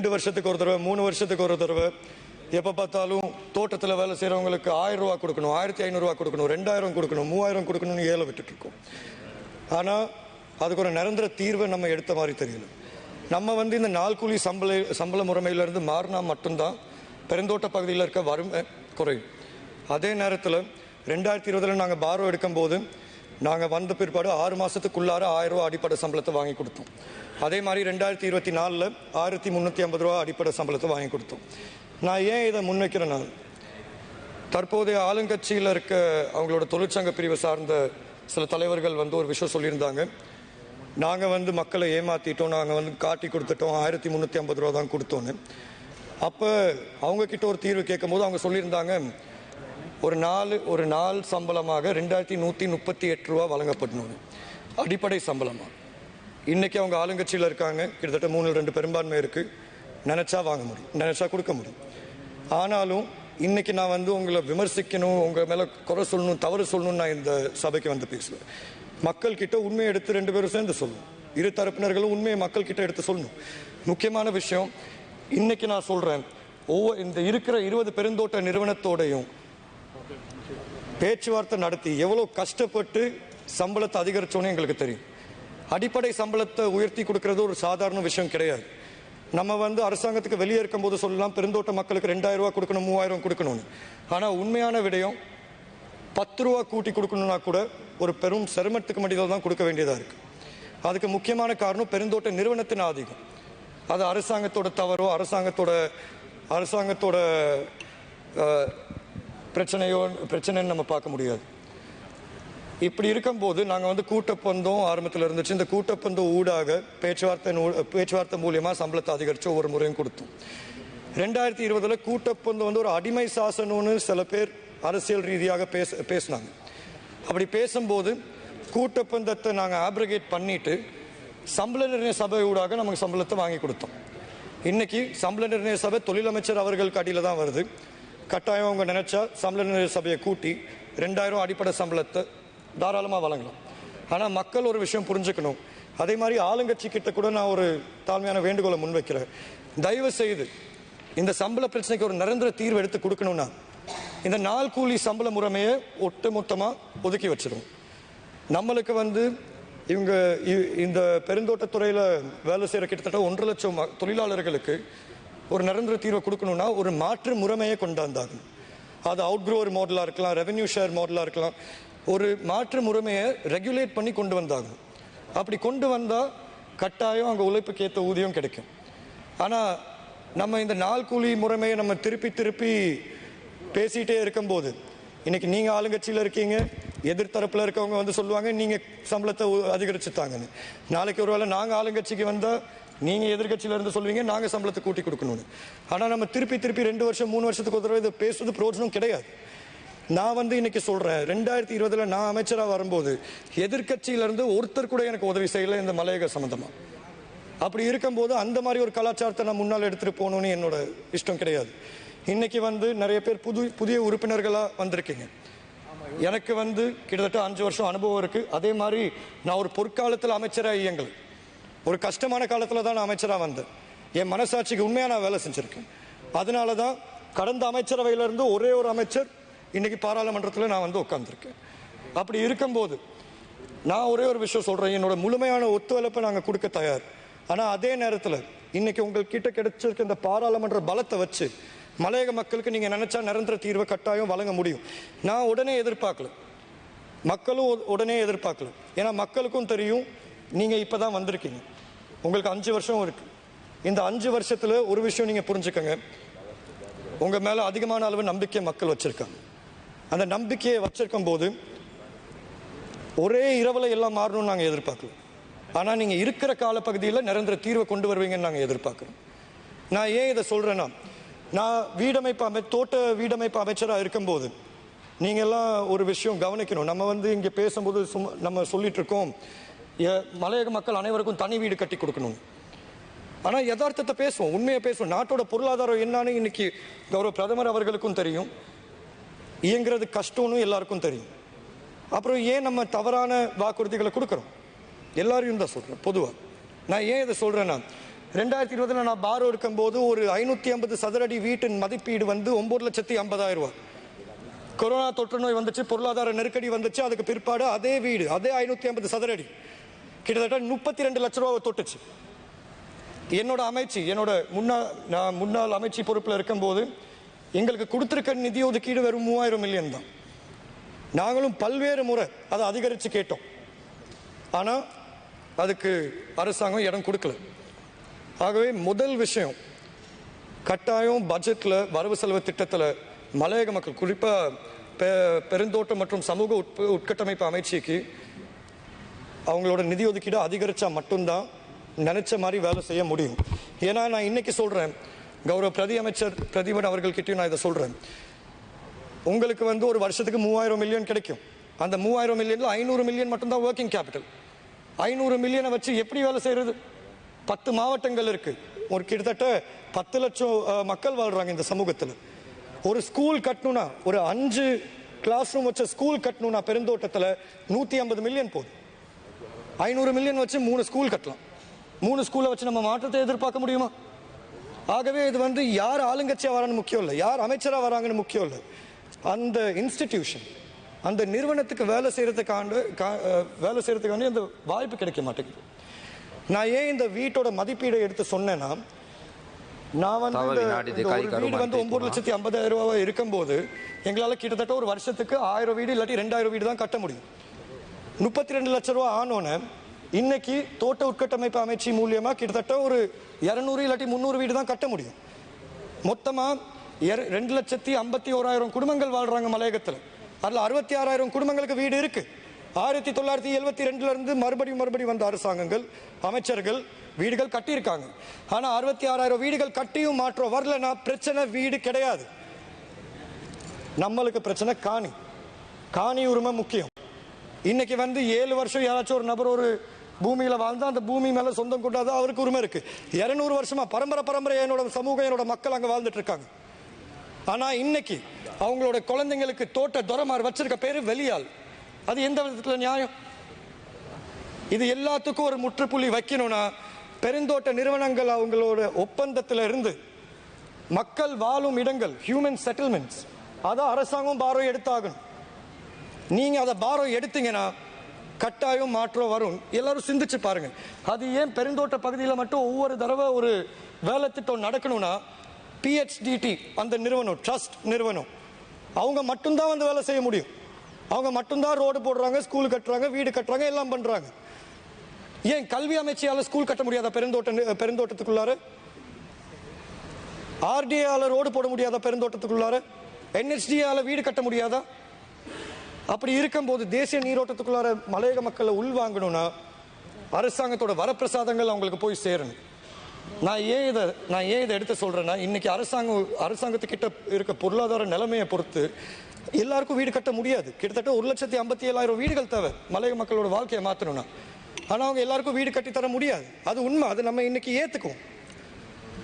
ரெண்டு வருஷத்துக்கு ஒரு தடவை மூணு வருஷத்துக்கு ஒரு தடவை. எப்போ பார்த்தாலும் தோட்டத்தில் வேலை செய்கிறவங்களுக்கு ஆயிரம் ரூபா கொடுக்கணும் ஆயிரத்தி ஐநூறுரூவா கொடுக்கணும் ரெண்டாயிரம் கொடுக்கணும் மூவாயிரம் கொடுக்கணும்னு ஏழை விட்டுட்டு இருக்கோம் ஆனால் அதுக்கு ஒரு நிரந்தர தீர்வை நம்ம எடுத்த மாதிரி தெரியல. நம்ம வந்து இந்த நாள் கூலி சம்பள சம்பள முறைமையிலேருந்து மாறினா மட்டும்தான் பெருந்தோட்ட பகுதியில் இருக்க வறுமை குறையும். அதே நேரத்தில் ரெண்டாயிரத்தி இருபதில் நாங்கள் பாரோ எடுக்கும்போது நாங்கள் வந்த பிற்பாடு ஆறு மாதத்துக்குள்ளார ஆயிரம் ரூபா அடிப்படை சம்பளத்தை வாங்கி கொடுத்தோம். அதே மாதிரி ரெண்டாயிரத்தி இருபத்தி நாலில் ஆயிரத்தி முந்நூற்றி ஐம்பது ரூபா அடிப்படை சம்பளத்தை வாங்கி கொடுத்தோம். நான் ஏன் இதை முன்வைக்கிறேன்னா தற்போதைய ஆளுங்கட்சியில் இருக்க அவங்களோட தொழிற்சங்க பிரிவை சார்ந்த சில தலைவர்கள் வந்து ஒரு விஷயம் சொல்லியிருந்தாங்க. நாங்கள் வந்து மக்களை ஏமாற்றிட்டோம் நாங்கள் வந்து காட்டி கொடுத்துட்டோம் ஆயிரத்தி முந்நூற்றி ஐம்பது ரூபா தான் கொடுத்தோன்னு அப்போ அவங்கக்கிட்ட ஒரு தீர்வு கேட்கும்போது அவங்க சொல்லியிருந்தாங்க ஒரு நாலு ஒரு நாள் சம்பளமாக ரெண்டாயிரத்தி நூற்றி முப்பத்தி எட்டு ரூபா வழங்கப்படணும். அடிப்படை சம்பளமாக இன்றைக்கி அவங்க ஆளுங்கட்சியில் இருக்காங்க. கிட்டத்தட்ட மூணு ரெண்டு பெரும்பான்மை இருக்கு. நினச்சா வாங்க முடியும். நினச்சா கொடுக்க முடியும். ஆனாலும் இன்றைக்கி நான் வந்து உங்களை விமர்சிக்கணும் உங்கள் மேலே குறை சொல்லணும் தவறு சொல்லணும்னு நான் இந்த சபைக்கு வந்து பேசுவேன். மக்கள்கிட்ட உண்மையை எடுத்து ரெண்டு பேரும் சேர்ந்து சொல்லணும். இரு தரப்பினர்களும் உண்மையை மக்கள்கிட்ட எடுத்து சொல்லணும். முக்கியமான விஷயம் இன்றைக்கி நான் சொல்கிறேன் ஒவ்வொரு இந்த இருக்கிற இருபது பெருந்தோட்ட நிறுவனத்தோடையும் பேச்சுவார்த்தை நடத்தி எவ்வளோ கஷ்டப்பட்டு சம்பளத்தை அதிகரித்தோன்னு எங்களுக்கு தெரியும். அடிப்படை சம்பளத்தை உயர்த்தி கொடுக்கறது ஒரு சாதாரண விஷயம் கிடையாது. நம்ம வந்து அரசாங்கத்துக்கு வெளியே இருக்கும்போது சொல்லலாம் பெருந்தோட்ட மக்களுக்கு ரெண்டாயிரம் ரூபா கொடுக்கணும் மூவாயிரம் கொடுக்கணும்னு. ஆனால் உண்மையான விடயம் பத்து ரூபா கூட்டி கொடுக்கணும்னா கூட ஒரு பெரும் சிரமத்துக்கு மடியில் தான் கொடுக்க வேண்டியதாக இருக்குது அதுக்கு முக்கியமான காரணம் பெருந்தோட்ட நிறுவனத்தின் ஆதிக்கம். அது அரசாங்கத்தோட தவறோ அரசாங்கத்தோட அரசாங்கத்தோட பிரச்சனையோ பிரச்சனைன்னு நம்ம பார்க்க முடியாது. இப்படி இருக்கும்போது நாங்கள் வந்து கூட்டப்பந்தம் ஆரம்பத்தில் இருந்துச்சு. இந்த கூட்டப்பந்தம் ஊடாக பேச்சுவார்த்தை நூ- பேச்சுவார்த்தை மூலியமாக சம்பளத்தை அதிகரித்து ஒவ்வொரு முறையும் கொடுத்தோம். ரெண்டாயிரத்தி இருபதில் கூட்டப்பந்தம் வந்து ஒரு அடிமை சாசனம்னு சில பேர் அரசியல் ரீதியாக பேச பேசினாங்க. அப்படி பேசும்போது கூட்டப்பந்தத்தை நாங்கள் ஆப்ரிகேட் பண்ணிட்டு சம்பள நிர்ணய சபை ஊடாக நமக்கு சம்பளத்தை வாங்கி கொடுத்தோம். இன்னைக்கு சம்பள நிர்ணய சபை தொழிலமைச்சர் அவர்களுக்கு அடியில் தான் வருது. கட்டாயம் அவங்க நினைச்சா சம்பள சபையை கூட்டி ரெண்டாயிரம் அடிப்படை சம்பளத்தை தாராளமாக வழங்கலாம். ஆனால் மக்கள் ஒரு விஷயம் புரிஞ்சுக்கணும். அதே மாதிரி ஆளுங்கட்சி கிட்ட கூட நான் ஒரு தாழ்மையான வேண்டுகோளை முன்வைக்கிறேன். தயவு செய்து இந்த சம்பள பிரச்சனைக்கு ஒரு நிரந்தர தீர்வு எடுத்து கொடுக்கணும்னா இந்த நாள் கூலி சம்பள முறைமையை ஒட்டு மொத்தமாக ஒதுக்கி வச்சிடும் நம்மளுக்கு வந்து இவங்க இ- இந்த பெருந்தோட்டத்துறையில் வேலை செய்கிற கிட்டத்தட்ட ஒன்றரை லட்சம் தொழிலாளர்களுக்கு ஒரு நிரந்தர தீர்வை கொடுக்கணும்னா ஒரு மாற்று முறைமையை கொண்டாந்தாங்க அது அவுட்க்ரோவர் மாடலாக இருக்கலாம் ரெவென்யூ ஷேர் மாடலாக இருக்கலாம் ஒரு மாற்று முறைமையை ரெகுலேட் பண்ணி கொண்டு வந்தாகும் அப்படி கொண்டு வந்தால் கட்டாயம் அங்கே உழைப்புக்கு ஏற்ற ஊதியம் கிடைக்கும். ஆனால் நம்ம இந்த நாள் கூலி முறைமையை நம்ம திருப்பி திருப்பி பேசிகிட்டே இருக்கும்போது இன்றைக்கி நீங்கள் ஆளுங்கட்சியில் இருக்கீங்க எதிர்த்தரப்பில் இருக்கவங்க வந்து சொல்லுவாங்க நீங்கள் சம்பளத்தை அதிகரிச்சு தாங்கன்னு. நாளைக்கு ஒருவேளை நாங்கள் ஆளுங்கட்சிக்கு வந்தால் நீங்கள் எதிர்கட்சியில் இருந்து சொல்லுவீங்க நாங்கள் சம்பளத்தை கூட்டி கொடுக்கணும்னு. ஆனால் நம்ம திருப்பி திருப்பி ரெண்டு வருஷம் மூணு வருஷத்துக்கு ஒரு தடவை இதை பேசுவது பிரயோஜனம் கிடையாது. நான் வந்து இன்னைக்கு சொல்கிறேன் ரெண்டாயிரத்தி இருபதில் நான் அமைச்சராக வரும்போது எதிர்கட்சியிலேருந்து ஒருத்தர் கூட எனக்கு உதவி செய்யலை இந்த மலையக சம்மந்தமாக அப்படி இருக்கும்போது அந்த மாதிரி ஒரு கலாச்சாரத்தை நான் முன்னால் எடுத்துகிட்டு போகணும்னு என்னோட இஷ்டம் கிடையாது. இன்னைக்கு வந்து நிறைய பேர் புது புதிய உறுப்பினர்களாக வந்திருக்கீங்க. எனக்கு வந்து கிட்டத்தட்ட அஞ்சு வருஷம் அனுபவம் இருக்குது அதே மாதிரி நான் ஒரு பொற்காலத்தில் அமைச்சராக இயங்கலை. ஒரு கஷ்டமான காலத்தில் தான் நான் அமைச்சராக வந்தேன். என் மனசாட்சிக்கு உண்மையாக நான் வேலை செஞ்சுருக்கேன். அதனால தான் கடந்த அமைச்சரவையிலிருந்து ஒரே ஒரு அமைச்சர் இன்னைக்கு பாராளுமன்றத்தில் நான் வந்து உட்காந்துருக்கேன் அப்படி இருக்கும்போது நான் ஒரே ஒரு விஷயம் சொல்கிறேன் என்னோட முழுமையான ஒத்துழைப்பை நாங்கள் கொடுக்க தயார். ஆனால் அதே நேரத்தில் இன்னைக்கு உங்கள்கிட்ட கிடைச்சிருக்க இந்த பாராளுமன்ற பலத்தை வச்சு மலையக மக்களுக்கு நீங்கள் நினச்சா நிரந்தர தீர்வை கட்டாயம் வழங்க முடியும். நான் உடனே எதிர்பார்க்கல. மக்களும் உடனே எதிர்பார்க்கல. ஏன்னா மக்களுக்கும் தெரியும் நீங்கள் இப்போ தான் வந்திருக்கீங்க. உங்களுக்கு அஞ்சு வருஷம் இருக்கு. இந்த அஞ்சு வருஷத்துல ஒரு விஷயம் நீங்க புரிஞ்சுக்கங்க. உங்க மேல அதிகமான அளவு நம்பிக்கை மக்கள் வச்சிருக்காங்க. அந்த நம்பிக்கையை வச்சிருக்கும் போது ஒரே இரவுல எல்லாம் மாறணும்னு நாங்க எதிர்பார்க்கல. ஆனா நீங்க இருக்கிற காலப்பகுதியில் நிரந்தர தீர்வை கொண்டு வருவீங்கன்னு நாங்க எதிர்பார்க்கிறோம். நான் ஏன் இதை சொல்றேன்னா நான் வீடமைப்பு அமை தோட்ட வீடமைப்பு அமைச்சராக இருக்கும்போது நீங்க எல்லாம் ஒரு விஷயம் கவனிக்கணும். நம்ம வந்து இங்கே பேசும்போது சும்மா நம்ம சொல்லிட்டு இருக்கோம். மலையக மக்கள் அனைவருக்கும் தனி வீடு கட்டி கொடுக்கணும். ஆனால் யதார்த்தத்தை பேசுவோம் உண்மையை பேசுவோம். நாட்டோட பொருளாதாரம் என்னன்னு இன்னைக்கு கௌரவ பிரதமர் அவர்களுக்கும் தெரியும். இயங்குறது கஷ்டம்னு எல்லாருக்கும் தெரியும். அப்புறம் ஏன் நம்ம தவறான வாக்குறுதிகளை கொடுக்குறோம்? எல்லாரையும் தான் சொல்கிறேன் பொதுவாக நான் ஏன் இதை சொல்கிறேன்னா ரெண்டாயிரத்தி இருபதில் நான் பாரோ இருக்கும்போது ஒரு ஐநூற்றி ஐம்பது சதுரடி வீட்டின் மதிப்பீடு வந்து ஒம்பது லட்சத்தி ஐம்பதாயிரம் ரூபா கொரோனா தொற்று நோய் வந்துச்சு பொருளாதார நெருக்கடி வந்துச்சு அதுக்கு பிற்பாடு அதே வீடு அதே ஐநூற்றி ஐம்பது சதுரடி. கிட்டத்தட்ட முப்பத்தி ரெண்டு லட்ச ரூபாவை தொட்டுச்சு. என்னோட அமைச்சு என்னோட முன்னாள் நான் முன்னாள் அமைச்சு பொறுப்பில் இருக்கும்போது எங்களுக்கு கொடுத்துருக்க நிதி ஒதுக்கீடு வெறும் மூவாயிரம் மில்லியன் தான். நாங்களும் பல்வேறு முறை அதை அதிகரித்து கேட்டோம். ஆனால் அதுக்கு அரசாங்கம் இடம் கொடுக்கல. ஆகவே முதல் விஷயம் கட்டாயம் பட்ஜெட்டில் வரவு செலவு திட்டத்தில் மலையக மக்கள் குறிப்பாக பெ பெருந்தோட்டம் மற்றும் சமூக உட்ப உட்கட்டமைப்பு அமைச்சுக்கு அவங்களோட நிதி ஒதுக்கீடு அதிகரித்தா மட்டும்தான் நினச்ச மாதிரி வேலை செய்ய முடியும். ஏன்னா நான் இன்னைக்கு சொல்கிறேன் கௌரவ பிரதி அமைச்சர் பிரதீபன் அவர்கள்கிட்டயும் நான் இதை சொல்கிறேன் உங்களுக்கு வந்து ஒரு வருஷத்துக்கு மூவாயிரம் மில்லியன் கிடைக்கும். அந்த மூவாயிரம் மில்லியனில் ஐநூறு மில்லியன் மட்டும்தான் ஒர்க்கிங் கேபிட்டல் ஐநூறு மில்லியனை வச்சு எப்படி வேலை செய்கிறது பத்து மாவட்டங்கள் இருக்குது ஒரு கிட்டத்தட்ட பத்து லட்சம் மக்கள் வாழ்கிறாங்க இந்த சமூகத்தில். ஒரு ஸ்கூல் கட்டணும்னா ஒரு அஞ்சு கிளாஸ் ரூம் வச்ச ஸ்கூல் கட்டணும்னா பெருந்தோட்டத்தில் நூற்றி ஐம்பது மில்லியன் போதும். ஐநூறு மில்லியன் வச்சு மூணு ஸ்கூல் கட்டலாம். மூணு ஸ்கூலை வச்சு நம்ம மாற்றத்தை எதிர்பார்க்க முடியுமா? ஆகவே இது வந்து யார் ஆளுங்கட்சியாக வரான்னு முக்கியம் இல்லை. யார் அமைச்சராக வராங்கன்னு முக்கியம் இல்லை. அந்த இன்ஸ்டிடியூஷன் அந்த நிறுவனத்துக்கு வேலை அஹ், வேலை செய்யறதுக்காண்டி அந்த வாய்ப்பு கிடைக்க மாட்டேங்குது. நான் ஏன் இந்த வீட்டோட மதிப்பீடை எடுத்து சொன்னேன்னா நான் வந்து வீடு வந்து ஒன்பது? லட்சத்தி ஐம்பதாயிரம் ரூபாய் இருக்கும்போது எங்களால கிட்டத்தட்ட ஒரு வருஷத்துக்கு ஆயிரம் வீடு இல்லாட்டி ரெண்டாயிரம் வீடு தான் கட்ட முடியும். முப்பத்தி ரெண்டு லட்சம் ரூபா ஆனோன்னு இன்னைக்கு தோட்ட உட்கட்டமைப்பு அமைச்சு மூலியமாக கிட்டத்தட்ட ஒரு இரநூறு இல்லாட்டி முந்நூறு வீடு தான் கட்ட முடியும். மொத்தமாக ரெண்டு லட்சத்தி ஐம்பத்தி ஓராயிரம் குடும்பங்கள் வாழ்கிறாங்க மலையகத்தில். அதில் அறுபத்தி ஆறாயிரம் குடும்பங்களுக்கு வீடு இருக்கு. ஆயிரத்தி தொள்ளாயிரத்தி எழுபத்தி ரெண்டுலேருந்து மறுபடியும் மறுபடியும் வந்த அரசாங்கங்கள் அமைச்சர்கள் வீடுகள் கட்டியிருக்காங்க. ஆனால் அறுபத்தி ஆறாயிரம் வீடுகள் கட்டியும் மாற்றம் வரலன்னா பிரச்சனை வீடு கிடையாது. நம்மளுக்கு பிரச்சனை காணி. காணி உரிமை முக்கியம். இன்னைக்கு வந்து ஏழு வருஷம் யாராச்சும் ஒரு நபர் ஒரு பூமியில் வாழ்ந்தால் அந்த பூமி மேலே சொந்தம் கொண்டாதான் அவருக்கு உரிமை இருக்கு. இரநூறு வருஷமா பரம்பரை பரம்பரை என்னோட சமூகம் என்னோட மக்கள் அங்கே வாழ்ந்துட்டு இருக்காங்க. ஆனால் இன்னைக்கு அவங்களோட குழந்தைங்களுக்கு தோட்ட துறமார் வச்சிருக்க பேர் வெளியால் அது எந்த விதத்தில் நியாயம்? இது எல்லாத்துக்கும் ஒரு முற்றுப்புள்ளி வைக்கணும்னா பெருந்தோட்ட நிறுவனங்கள் அவங்களோட ஒப்பந்தத்தில் இருந்து மக்கள் வாழும் இடங்கள் ஹியூமன் செட்டில்மெண்ட்ஸ் அதை அரசாங்கம் பார்வை எடுத்தாகணும். நீங்கள் அதை பாரம் எடுத்தீங்கன்னா கட்டாயம் மாற்றம் வரும். எல்லாரும் சிந்திச்சு பாருங்கள் அது ஏன் பெருந்தோட்ட பகுதியில் மட்டும் ஒவ்வொரு தடவை ஒரு வேலை திட்டம் நடக்கணும்னா பிஹெச்டிடி அந்த நிறுவனம் ட்ரஸ்ட் நிறுவனம். அவங்க மட்டும்தான் வந்து வேலை செய்ய முடியும். அவங்க மட்டும்தான் ரோடு போடுறாங்க ஸ்கூல் கட்டுறாங்க வீடு கட்டுறாங்க எல்லாம் பண்ணுறாங்க ஏன் கல்வி அமைச்சியால் ஸ்கூல் கட்ட முடியாத பெருந்தோட்ட நி- பெருந்தோட்டத்துக்குள்ளார? ஆர்டிஏல ரோடு போட முடியாத பெருந்தோட்டத்துக்குள்ளார? என்ஹெச்டியால வீடு கட்ட முடியாதா? அப்படி இருக்கும்போது தேசிய நீரோட்டத்துக்குள்ளார மலையக மக்களை உள்வாங்கணும்னா அரசாங்கத்தோட வரப்பிரசாதங்கள் அவங்களுக்கு போய் சேரணும். நான் ஏன் இதை நான் ஏன் இதை எடுத்து சொல்கிறேன்னா இன்றைக்கி அரசாங்கம் அரசாங்கத்துக்கிட்ட இருக்க பொருளாதார நிலைமையை பொறுத்து எல்லாருக்கும் வீடு கட்ட முடியாது. கிட்டத்தட்ட ஒரு லட்சத்தி ஐம்பத்தி ஏழாயிரம் வீடுகள் தேவை மலையக மக்களோட வாழ்க்கையை மாற்றணும்னா ஆனால் அவங்க எல்லாருக்கும் வீடு கட்டி தர முடியாது. அது உண்மை அது நம்ம இன்னைக்கு ஏற்றுக்குவோம்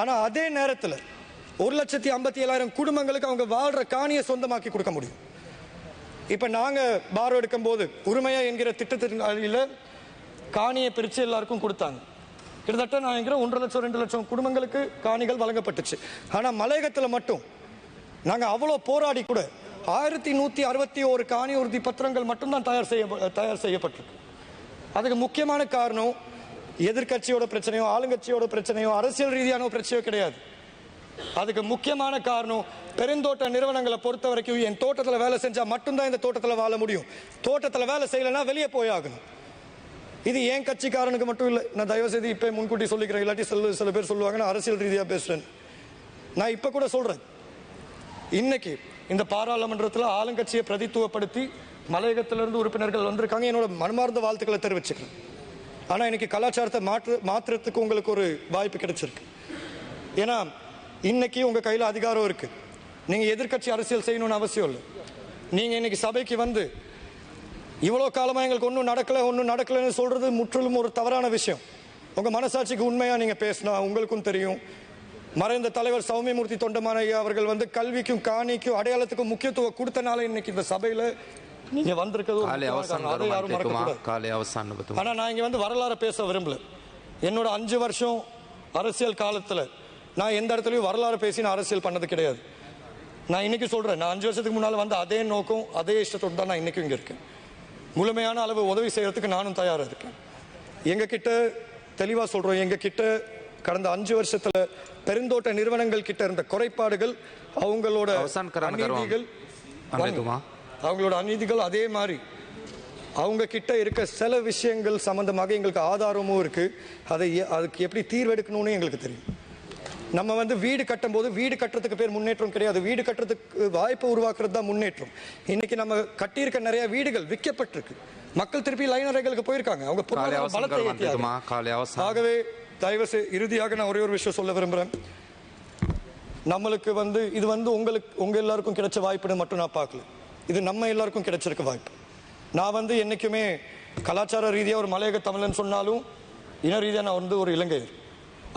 ஆனால் அதே நேரத்தில் ஒரு லட்சத்தி ஐம்பத்தி ஏழாயிரம் குடும்பங்களுக்கு அவங்க வாழ்கிற காணியை சொந்தமாக்கி கொடுக்க முடியும். இப்போ நாங்கள் பாரோ எடுக்கும்போது உரிமையா என்கிற திட்டத்தின் காணியை பிரித்து எல்லாருக்கும் கொடுத்தாங்க. கிட்டத்தட்ட நான் என்கிற ஒன்றரை லட்சம் ரெண்டு லட்சம் குடும்பங்களுக்கு காணிகள் வழங்கப்பட்டுச்சு. ஆனால் மலையகத்தில் மட்டும் நாங்கள் அவ்வளோ போராடி கூட ஆயிரத்தி நூற்றி அறுபத்தி ஒரு காணி உறுதி பத்திரங்கள் மட்டும்தான் தயார் செய்ய தயார் செய்யப்பட்டிருக்கு. அதுக்கு முக்கியமான காரணம் எதிர்க்கட்சியோட பிரச்சனையோ ஆளுங்கட்சியோட பிரச்சனையோ அரசியல் ரீதியான பிரச்சனையோ கிடையாது. அதுக்கு முக்கியமான காரணம் பெருந்தோட்ட நிறுவனங்களை பொறுத்த வரைக்கும் என் தோட்டத்தில் வேலை செஞ்சால் மட்டும்தான் இந்த தோட்டத்தில் வாழ முடியும். தோட்டத்தில் வேலை செய்யலைன்னா வெளியே போய் ஆகணும். இது ஏன் கட்சிக்காரனுக்கு மட்டும் இல்லை நான் தயவு செய்து இப்போ முன்கூட்டி சொல்லிக்கிறேன். இல்லாட்டி சில சில பேர் சொல்லுவாங்க நான் அரசியல் ரீதியாக பேசுகிறேன் நான் இப்போ கூட சொல்கிறேன் இன்னைக்கு இந்த பாராளுமன்றத்தில் ஆளுங்கட்சியை பிரதித்துவப்படுத்தி மலையகத்திலிருந்து உறுப்பினர்கள் வந்திருக்காங்க. என்னோட மனமார்ந்த வாழ்த்துக்களை தெரிவிச்சுக்கிறேன். ஆனால் இன்னைக்கு கலாச்சாரத்தை மாற்று மாற்றுறதுக்கு உங்களுக்கு ஒரு வாய்ப்பு கிடைச்சிருக்கு. ஏன்னா இன்னைக்கு உங்கள் கையில் அதிகாரம் இருக்குது நீங்கள் எதிர்கட்சி அரசியல் செய்யணும்னு அவசியம் இல்லை. நீங்கள் இன்னைக்கு சபைக்கு வந்து இவ்வளோ காலமாக எங்களுக்கு ஒன்றும் நடக்கலை ஒன்றும் நடக்கலைன்னு சொல்கிறது முற்றிலும் ஒரு தவறான விஷயம். உங்கள் மனசாட்சிக்கு உண்மையாக நீங்கள் பேசினா உங்களுக்கும் தெரியும். மறைந்த தலைவர் சௌமியமூர்த்தி தொண்டமான ஐயா அவர்கள் வந்து கல்விக்கும் காணிக்கும் அடையாளத்துக்கும் முக்கியத்துவம் கொடுத்தனால இன்னைக்கு இந்த சபையில் நீங்க வந்திருக்கிறது ஆனா நான் இங்க வந்து வரலாறு பேச விரும்பல. என்னோட அஞ்சு வருஷம் அரசியல் காலத்துல நான் எந்த இடத்துலயும் வரலாறு பேசி நான் அரசியல் பண்ணது கிடையாது. நான் இன்னைக்கு சொல்றேன் நான் அஞ்சு வருஷத்துக்கு முன்னால வந்து அதே நோக்கம் அதே இஷ்டத்தோடு தான் நான் இன்னைக்கும் இங்க இருக்கேன். முழுமையான அளவு உதவி செய்யறதுக்கு நானும் தயாரா இருக்கேன். எங்க கிட்ட தெளிவா சொல்றோம் எங்க கிட்ட கடந்த அஞ்சு வருஷத்துல பெருந்தோட்ட நிறுவனங்கள் கிட்ட இருந்த குறைபாடுகள் அவங்களோட. அநீதிகள்? அவங்களோட அநீதிகள் அதே மாதிரி. அவங்க கிட்ட இருக்க சில விஷயங்கள் சம்பந்தமாக எங்களுக்கு ஆதாரமும் இருக்கு. அதை அதுக்கு எப்படி தீர்வெடுக்கணும்னு எங்களுக்கு தெரியும். நம்ம வந்து வீடு கட்டும்போது வீடு கட்டுறதுக்கு பேர் முன்னேற்றம் கிடையாது. வீடு கட்டுறதுக்கு வாய்ப்பு உருவாக்குறது தான் முன்னேற்றம். இன்னைக்கு நம்ம கட்டியிருக்க நிறைய வீடுகள் விற்கப்பட்டிருக்கு. மக்கள் திருப்பி லைன் போயிருக்காங்க. அவங்க பலத்தை ஆகவே தயவு இறுதியாக நான் ஒரே ஒரு விஷயம் சொல்ல விரும்புகிறேன் நம்மளுக்கு வந்து இது வந்து உங்களுக்கு உங்கள் எல்லாருக்கும் கிடைச்ச வாய்ப்புன்னு மட்டும் நான் பார்க்கல. இது நம்ம எல்லாருக்கும் கிடைச்சிருக்க வாய்ப்பு. நான் வந்து என்றைக்குமே கலாச்சார ரீதியாக ஒரு மலையக தமிழன் சொன்னாலும் இன ரீதியாக நான் வந்து ஒரு இலங்கையர்.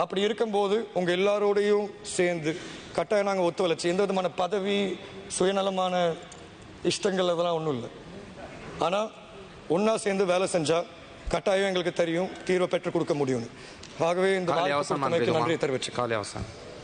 அப்படி இருக்கும்போது உங்கள் எல்லாரோடையும் சேர்ந்து கட்டாயம் நாங்கள் ஒத்து வளர்ச்சி எந்த விதமான பதவி சுயநலமான இஷ்டங்கள் அதெல்லாம் ஒன்றும் இல்லை. ஆனால் ஒன்றா சேர்ந்து வேலை செஞ்சால் கட்டாயம் எங்களுக்கு தெரியும் தீர்வை பெற்றுக் கொடுக்க முடியும்னு. ஆகவே இந்த நன்றி தெரிவிச்சு காலி அவசரம்.